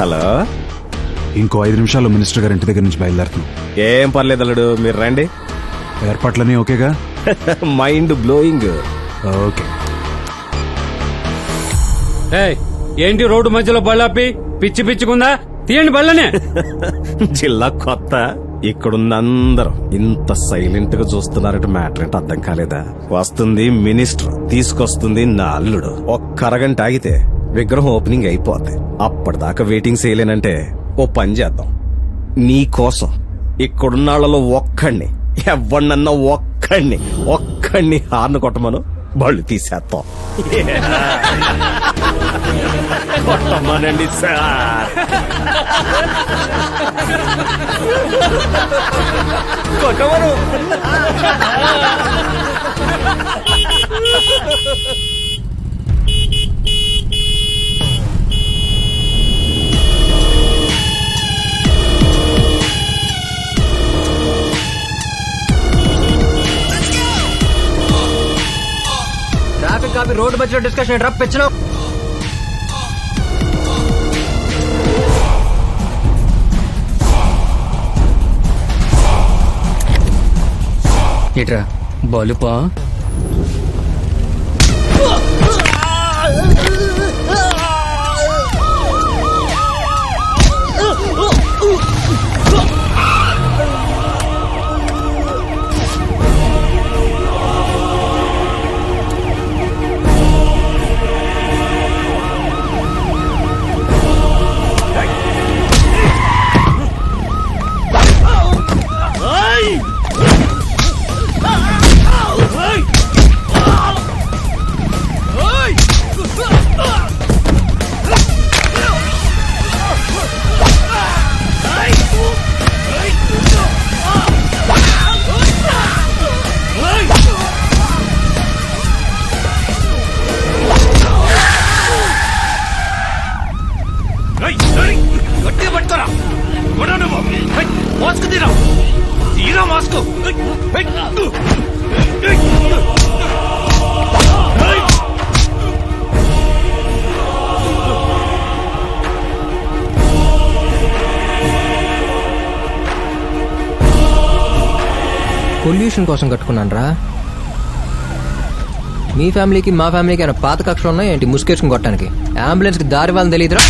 Hello? ఇంకో ఐదు నిమిషాల్లో మినిస్టర్ గారి ఇంటి దగ్గర నుంచి బయలుదేరుతున్నాం. ఏం పర్లేదు అల్లుడు మీరు రండి. ఏర్పాట్లన్నీ ఓకేగా? Mind blowing okay. ఏయ్, ఏంటి రోడ్డు మధ్యలో బళ్ళాపి? పిచ్చి పిచ్చికుందా తీయండి బళ్ళనే. జిల్లా కొత్త. ఇక్కడున్న అందరం ఇంత సైలెంట్గా చూస్తున్నారంటే మ్యాటర్ ఏంటో అర్థం కాలేదా? వస్తుంది మినిస్టర్ తీసుకొస్తుంది నా అల్లుడు. ఒక్క అరగంట ఆగితే విగ్రహం ఓపెనింగ్ అయిపోద్ది అప్పటిదాకా వెయిటింగ్ చేయలేనంటే ఓ పని చేద్దాం. నీ కోసం ఇక్కడున్న వాళ్ళలో ఒక్కడిని ఎవరినన్నా ఒక్కడిని ఒక్కడిని హార్న్ కొట్టమను బళ్ళు తీసేస్తాం కొట్టమనండి సార్. కొట్టమను. రోడ్డు మధ్యలో డిస్కషన్ డ్రాప్ పెచ్చిన ఏట్రా? బలుపా? పొల్యూషన్ కోసం కట్టుకున్నాను రా. మీ ఫ్యామిలీకి మా ఫ్యామిలీకి అయినా పాత కక్షలు ఉన్నాయి ఏంటి ముసుకేసుకుని కొట్టడానికి? అంబులెన్స్కి దారి వాళ్ళని తెలియదురా.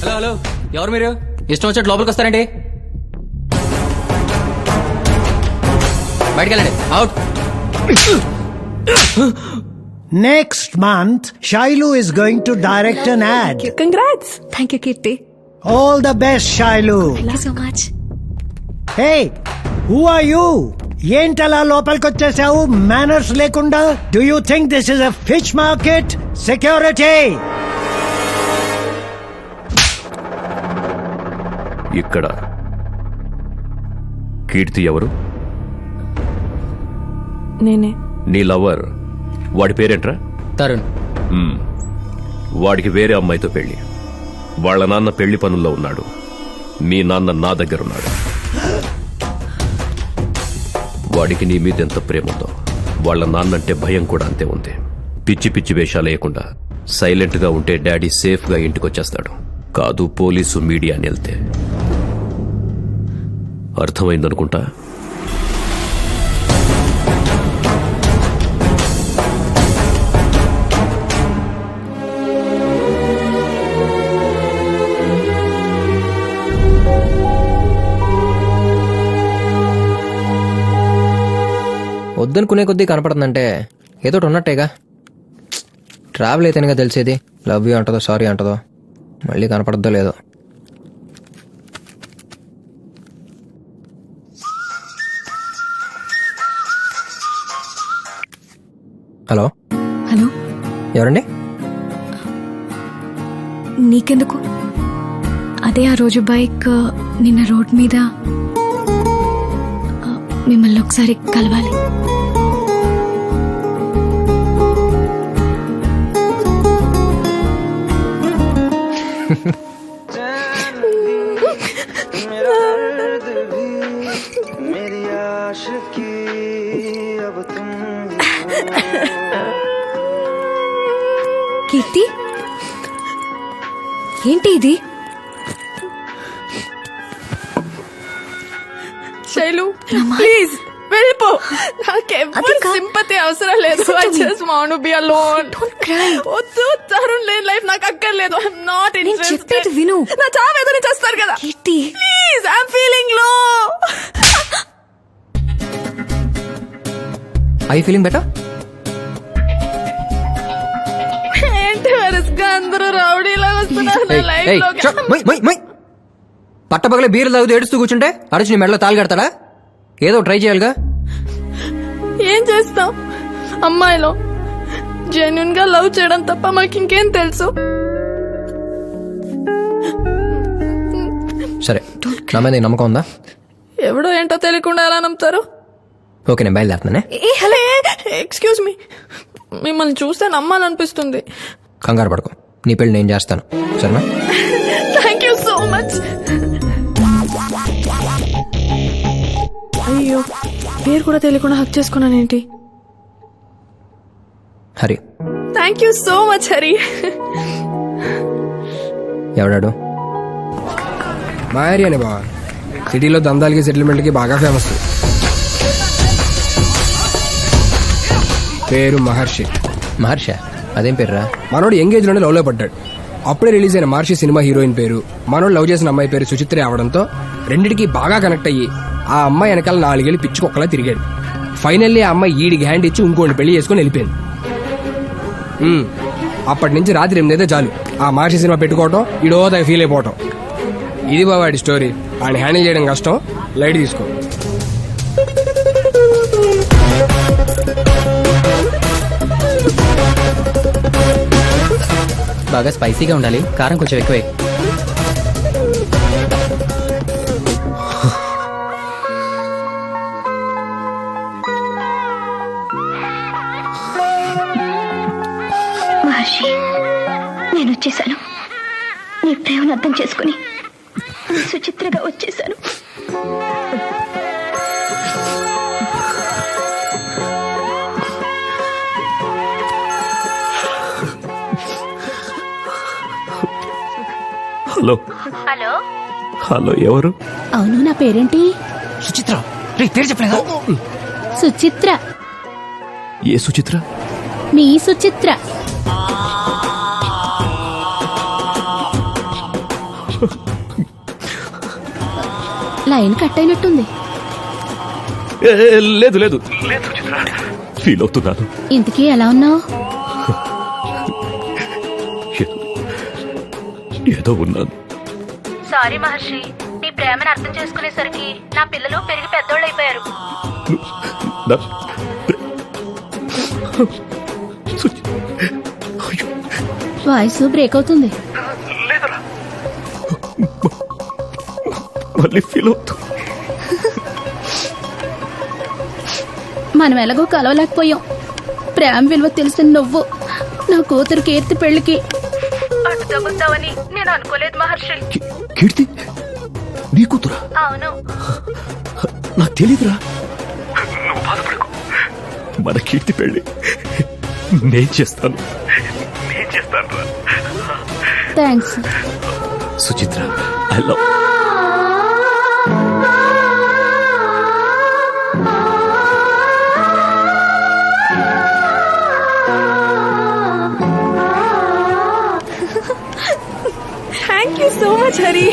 హలో హలో ఎవరు మీరు ఇష్టం వచ్చినట్టు లోపలికి వస్తారండి బయటికి వెళ్ళండి out Next month, Shailu is going to direct an ad. Congrats. Thank you, Kirti. All the best, Shailu. Thank you so much. Hey, who are you? ఏంటలా లోపలికొచ్చేసావు? మేనర్స్ లేకుండా? Do you think this is a fish market security ఇక్కడ. కీర్తి ఎవరు? నేనే. నీ lover. వాడి పేరేంట్రా? తరుణ్. మ్మ్. వాడికి వేరే అమ్మాయితో పెళ్ళి వాళ్ళ నాన్న పెళ్ళి పనుల్లో ఉన్నాడు. మీ నాన్న నా దగ్గరున్నాడు. వాడికి నీ మీద ఎంత ప్రేమ ఉందో వాళ్ళ నాన్నంటే భయం కూడా అంతే ఉంది. పిచ్చి పిచ్చి వేషాలు వేయకుండా సైలెంట్గా ఉంటే డాడీ సేఫ్గా ఇంటికొచ్చేస్తాడు. కాదు పోలీసు మీడియా అని వెళ్తే. అర్థమైందనుకుంటా? వద్దనుకునే కొద్దీ కనపడుతుందంటే ఏదో ఉన్నట్టేగా. ట్రావెల్ అయితేనేగా తెలిసేది. లవ్ యూ అంటదో సారీ అంటదో. మళ్ళీ కనపడద్దో లేదో. హలో? హలో? ఎవరండి? నీకెందుకు? అదే ఆ రోజు బైక్ నిన్న రోడ్ మీద మిమ్మల్ని ఒకసారి కలవాలి. కీర్తి? ఏంటి ఇది? శైలు ప్లీజ్. వెళ్ళిపో. కా- సింపతి అవసరం లేదు. I just want be alone వద్దు తరుణ్ లేని లైఫ్ నాకు అక్కర్లేదు. నాట్ చెప్పేది ఇంట్రెస్టెడ్ విను. నా చావు ఎదురు చేస్తారు కదా. ప్లీజ్ ఐఎమ్ ఫీలింగ్లో ఐ ఫీలింగ్ బెటర్ ఏంటి వరుసగా అందరూ రౌడీలా వస్తున్నారు నా లైఫ్లో పట్టపగలే బీర్లు తాగుతూ ఏడుస్తూ కూర్చుంటే అరచి నీ మెడలో తాళి కడతాడా? ఏదో ట్రై చేయాలిగా. ఏం చేస్తాం అమ్మాయిలో. జెన్యున్గా లవ్ చేయడం తప్ప మాకు ఇంకేం తెలుసు? సరే నా మీద నీకు నమ్మకం ఉందా? ఎవడో ఏంటో తెలియకుండా ఎలా నమ్ముతారు? ఓకే నేను బయలుదేరుతానే ఏ హలే ఎక్స్క్యూజ్ మీ మిమ్మల్ని చూస్తే నమ్మాలనిపిస్తుంది. కంగారు పడకు. నీ పెళ్ళి నేను చేస్తాను. సరేనా? థ్యాంక్ యూ సో మచ్ అయ్యో. పేరు కూడా తెలియకుండా hug చేసుకున్నానేంటి? Hari. Thank you so much Hari ఎవడాడు? మా ఏరియానే బావా. సిటీలో దందాలకి సెటిల్మెంట్కి బాగా ఫేమస్ పేరు మహర్షి. మహర్ష? అదేం పేర్రా? మనోడు ఎంగేజ్లోనే లవ్లో పడ్డాడు. అప్పుడే రిలీజ్ అయిన మహర్షి సినిమా హీరోయిన్ పేరు. మనోడు లవ్ చేసిన అమ్మాయి పేరు సుచిత్ర అవడంతో రెండిటికి బాగా కనెక్ట్ అయ్యి ఆ అమ్మాయి వెనకాల నాలుగేళ్ళు పిచ్చుకొక్కలా తిరిగాడు. ఫైనల్లీ ఆ అమ్మాయి ఈడికి హ్యాండ్ ఇచ్చి ఇంకోటి పెళ్ళి చేసుకుని వెళ్ళిపోయింది. అప్పటి నుంచి రాత్రి ఎనిమిదైతే చాలు. ఆ మహర్షి సినిమా పెట్టుకోవటం ఈడో తగ్గ ఫీల్ అయిపోవటం. ఇది బాబాడి స్టోరీ ఆయన హ్యాండిల్ చేయడం కష్టం. లైట్ తీసుకో. బాగా స్పైసీగా ఉండాలి. కారం కొంచెం ఎక్కువే. నీ ప్రేమను అర్థం చేసుకుని సుచిత్రగా వచ్చేసాను. హలో. హలో. హలో ఎవరు? అవును నా పేరేంటి? సుచిత్ర పేరు చెప్పలేదు? సుచిత్ర. ఏ సుచిత్ర? మీ సుచిత్ర. లైన్ కట్ అయినట్టుంది. లేదు లేదు. ఫీల్ అవుతున్నాను ఇంతకీ ఎలా ఉన్నావు? ఏదో- ఉన్నాను. సారీ మహర్షి నీ ప్రేమను అర్థం చేసుకునేసరికి నా పిల్లలు పెరిగి పెద్దోళ్ళు అయిపోయారు వాయిస్ బ్రేక్ అవుతుంది. మళ్ళీ ఫీల్ అవుతు. మనం ఎలాగో కలవలేకపోయాం. ప్రేమ విలువ తెలిసిన నువ్వు నా కూతురు కీర్తి పెళ్ళికి అటు నేను అనుకోలేదు మహర్షి. కీర్తి? నీ కూతురా? అవును. నాకు తెలీదురా. నువ్వు బాధపడకు. మన కీర్తి పెళ్ళి నేను చేస్తాను. నేను చేస్తాను thanks Suchitra I love thank you so much Hari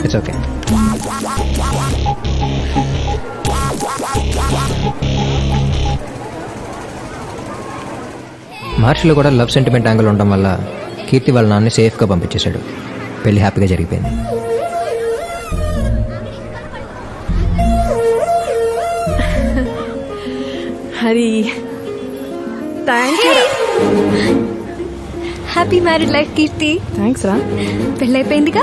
it's okay మహర్షిలో కూడా లవ్ సెంటిమెంట్ యాంగిల్ ఉండడం వల్ల కీర్తి వాళ్ళ నాన్న సేఫ్గా పంపించేశాడు. పెళ్ళి హ్యాపీగా జరిగిపోయింది. Hari thank you happy married life Keerthi thanks రా పెళ్ళైపోయిందిగా?